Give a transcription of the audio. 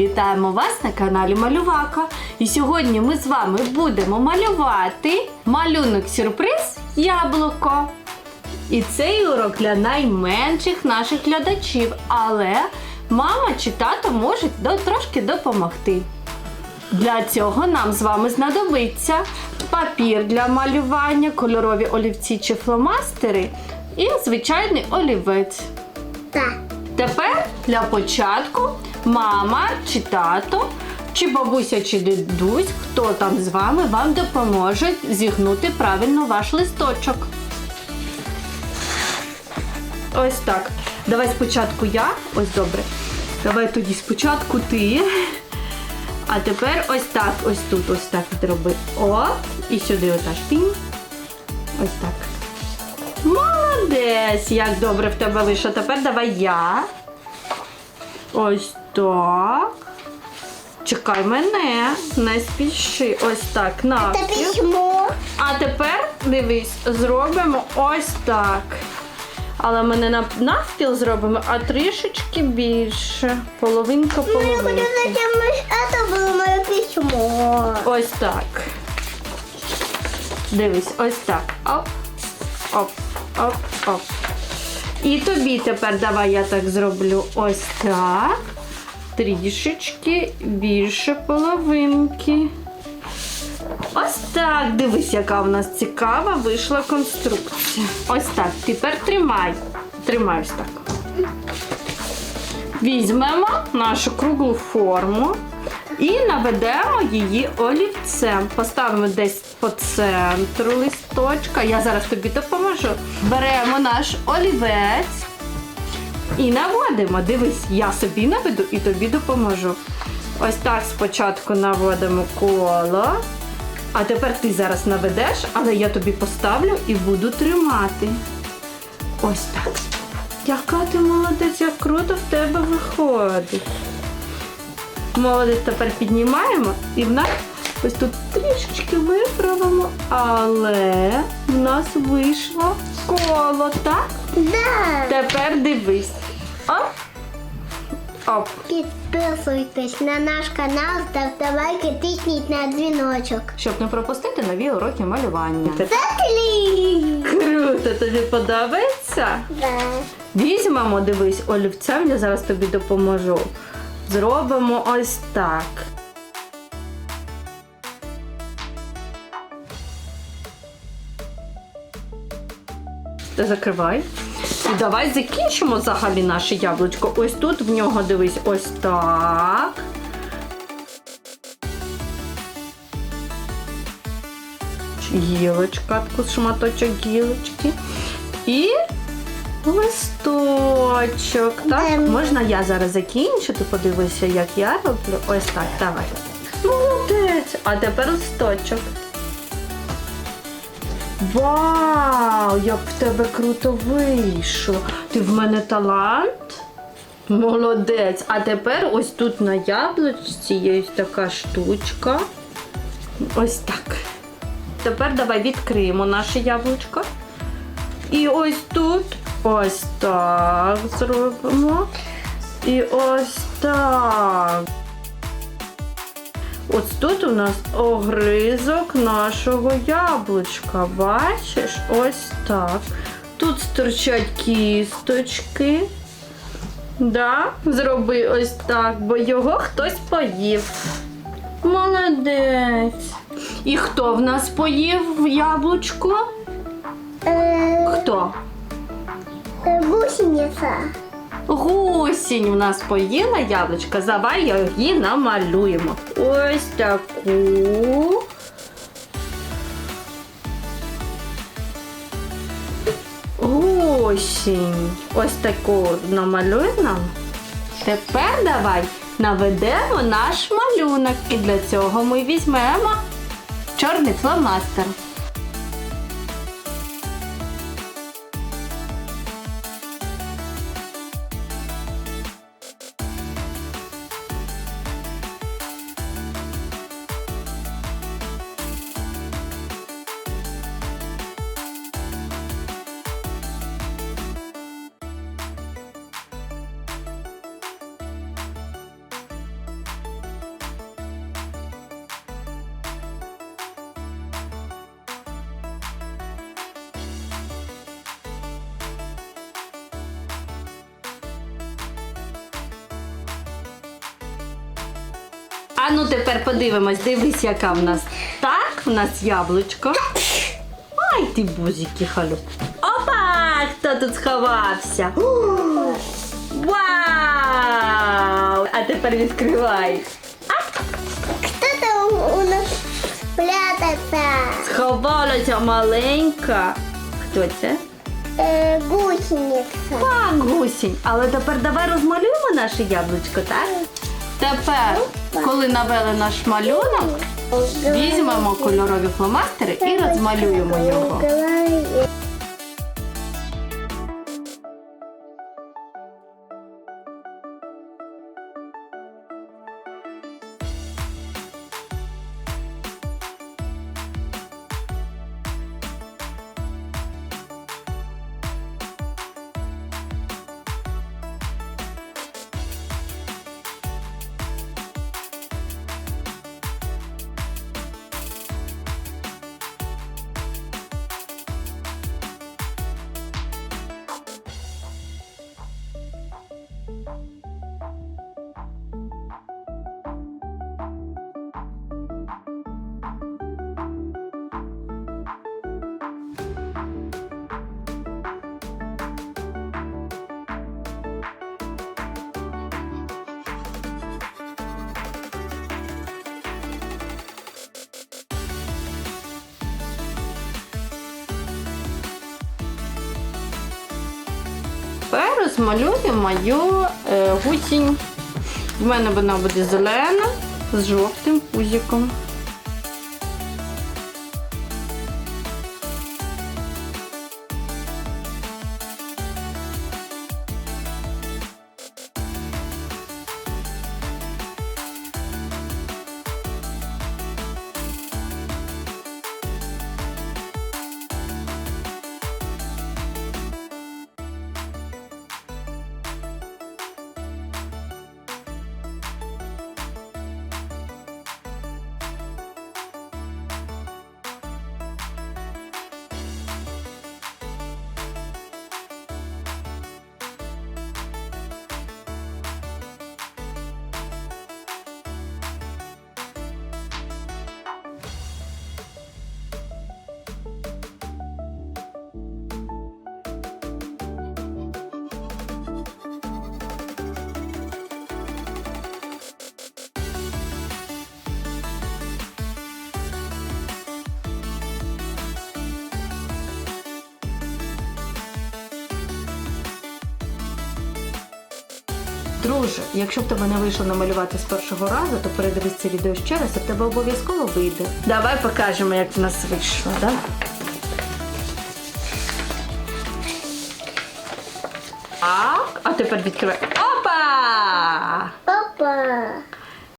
Вітаємо вас на каналі Малювака. І сьогодні ми з вами будемо малювати малюнок сюрприз яблуко. І цей урок для найменших наших глядачів, але мама чи тато можуть трошки допомогти. Для цього нам з вами знадобиться папір для малювання, кольорові олівці чи фломастери і звичайний олівець. Так. Тепер для початку мама чи тато, чи бабуся, чи дідусь, хто там з вами, вам допоможе зігнути правильно ваш листочок. Ось так. Давай спочатку я. Ось добре. Давай тоді спочатку ти. А тепер ось так, ось тут, ось так зроби. О, і сюди отак. Пінь. Ось так. Молодець! Як добре в тебе вийшло. Тепер давай я. Ось так. Чекай мене, не спіши. Ось так. Це навпіл. письмо. А тепер дивись, зробимо ось так. Але ми не навпіл зробимо, а трішечки більше. Половинка половинки. зачем это было мое письмо. Ось так. Дивись, ось так. Оп, оп, оп, оп. І тобі тепер давай я так зроблю ось так. Трішечки більше половинки. Ось так. Дивись, яка в нас цікава вийшла конструкція. Ось так. Тепер тримай. Тримай ось так. Візьмемо нашу круглу форму і наведемо її олівцем. Поставимо десь по центру листочка. Я зараз тобі допоможу. Беремо наш олівець і наводимо. Дивись, я собі наведу і тобі допоможу. Ось так спочатку наводимо коло. А тепер ти зараз наведеш, але я тобі поставлю і буду тримати. Ось так. Яка ти молодець, як круто в тебе виходить. Молодець тепер піднімаємо і в нас ось тут трішечки виправимо, але в нас вийшло коло, так? Да. Тепер дивись. Оп. Оп. Підписуйтесь на наш канал, ставте лайки, тисніть на дзвіночок. Щоб не пропустити нові уроки малювання. Це клі. Круто, тобі подобається? Да. Візьмемо, дивись, олівцем, я зараз тобі допоможу. Зробимо ось так. Та Закривай. І давай закінчимо взагалі наше яблучко. Ось тут в нього дивись, ось так. Гілочка, таку шматочок гілочки. І листочок. Так? Можна я зараз закінчу, ти подивися, як я роблю. Ось так, давай. Молодець. А тепер листочок. Вау, як в тебе круто вийшло. Ти в мене талант? Молодець. А тепер ось тут на яблучці є ось така штучка. Ось так. Тепер давай відкриємо наше яблучко. І ось тут ось так зробимо. І ось так. Ось тут у нас огризок нашого яблучка. Бачиш? Ось так. Тут стирчать кісточки. Да? Зроби ось так, бо його хтось поїв. Молодець. І хто в нас поїв яблучко? Е, Хто? Гусениця. Гусінь в нас поїла яблучко. Давай її намалюємо. Ось таку. Гусінь. Ось таку намалюй нам. Тепер давай наведемо наш малюнок. І для цього ми візьмемо чорний фломастер. А ну тепер подивимось, дивись, яка в нас. Так, в нас яблучко. Ай ти бузики халю. Опа! Хто тут сховався? Вау! А тепер відкривай. Кто там у нас прятаться? Сховалася маленька. Хто це? Э, гусеница. Так, гусінь. Але тепер давай розмалюємо наше яблучко, так? Тепер, коли навели наш малюнок, візьмемо кольорові фломастери і розмалюємо його. Тепер розмалюємо мою е, гусінь. В мене вона буде зелена з жовтим пузиком. Друже, якщо в тебе не вийшло намалювати з першого разу, то передивись це відео ще раз, і в тебе обов'язково вийде. Давай покажемо, як в нас вийшло, да? Так, а тепер відкривай. Опа! Опа!